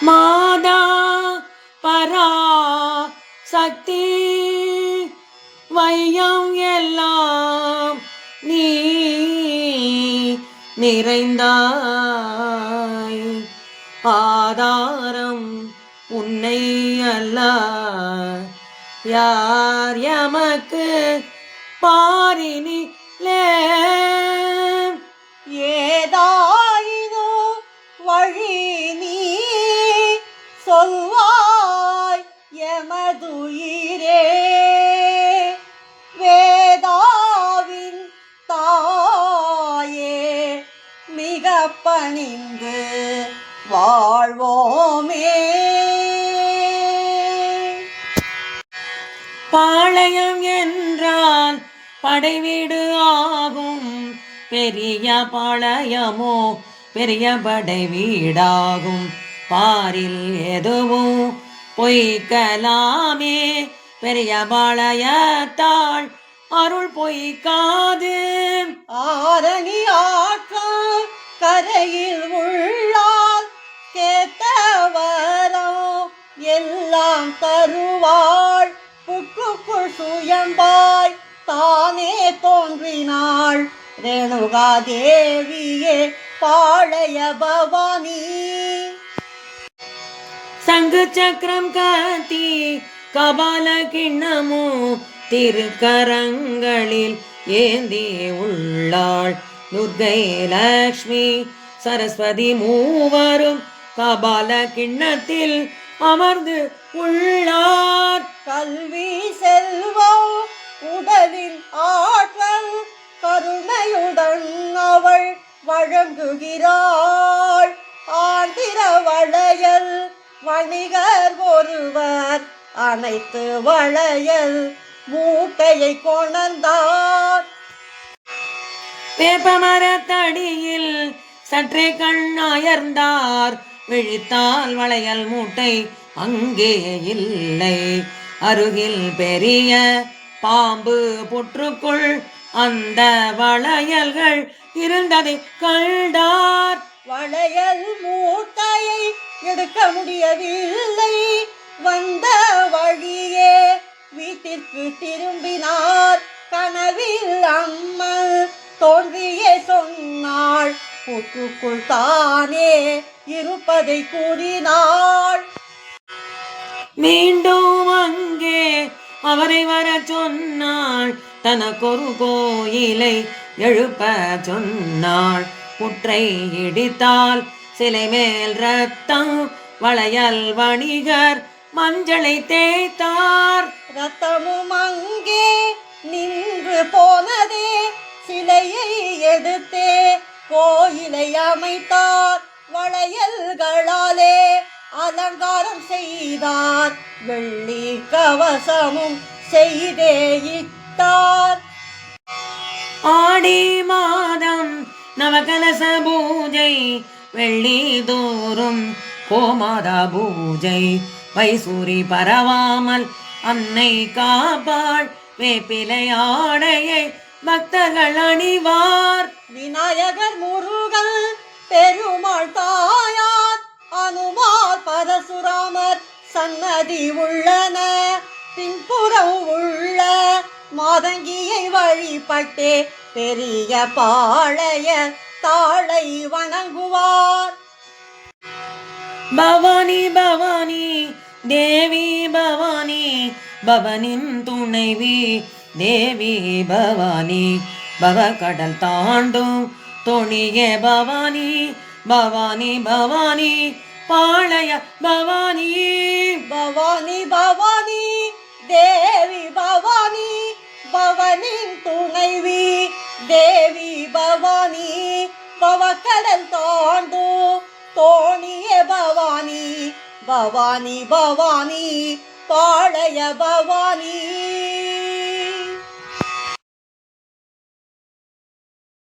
மாதா பரா சக்தி வையம் எல்லாம் நீ நிறைந்தாய். ஆதாரம் உன்னை அல்ல யார் எமக்கு பாரினிலே? பணிந்து வாழ்வோமே. பாளையம் என்றால் படைவீடு ஆகும். பெரிய பாளையமோ பெரிய படை வீடாகும் பாரில் எதுவும் பொய்க்கலாமே. பெரிய பாளையத்தாள் அருள் பொய்க்காது. ஆரணி தருவாள். புக்குக்குள் சுயம்பாய் தானே தோன்றினாள். ரேணுகா தேவியே பாழைய பவானி. சங்கு சக்கரம் காத்தி கபால கிண்ணமோ திருக்கரங்களில் ஏந்தி உள்ளாள். துர்கை லக்ஷ்மி சரஸ்வதி மூவரும் கபால கிண்ணத்தில் அமர்ந்து உள்ளார். கல்வி செல்வம் உடலின் ஆற்றல் கருணையுடன் அவள் வழங்குகிறாள். ஆந்திர வளையல் வணிகர் ஒருவர் அனைத்து வளையல் மூட்டையை கொணர்ந்தார். வேப்பமரத்தடியில் சற்றே கண்ணாயர்ந்தார் விழித்தால் வளையல் மூட்டை அங்கே இல்லை. அருகில் பெரிய பாம்பு புற்றுக்குள் அந்த வளையல்கள் இருந்ததை கண்டார். வளையல் மூட்டையை எடுக்க முடியவில்லை. வந்த வழியே வீட்டிற்கு திரும்பினார். கனவில் அம்மன் தோன்றியே சொன்னாள். புற்றுக்குள் தானே இருப்பதை கூறினாள். அவரை வர சொன்னாள். தனக்கொரு கோயிலை எழுப்ப சொன்னாள். புற்றை இடித்தால் சிலை மேல் ரத்தம் வளையல் வணிகர் மஞ்சளை தேய்த்தார். ரத்தமும் அங்கே நின்று போனதே சிலையை எடுத்தே கோயிலை அமைத்தார் வளையல்களாலே. அலங்காரம் செய்தார். வெள்ளி கவசமும் செய்தே இட்டார். ஆடி மாதம் நவகலச பூஜை வெள்ளி தோறும் கோமாதா பூஜை. வைசூரி பரவாமல் அன்னை காப்பாள் வேப்பிலை ஆடையை பக்தர்கள் அணிவார். விநாயகர் முருகன் பெருமாள் தாயார் அனுமார் பரசுராமர் சன்னதி உள்ளன. பின்புறம் உள்ள மாதங்கியை வழிபட்டே பெரிய பாளைய தாளை வணங்குவார். பவானி பவானி தேவி பவானி பவனின் துணைவி தேவி பவானி பவ கடல் தாண்டும் துணிய பவானி பவானி பவானி பாளைய பவானி. பவானி பவானி தேவி பவானி பவனின் துணைவி தேவி பவானி பவக்கடல் தாண்டு தோணிய பவானி. பவானி பவானி பாளைய பவானி.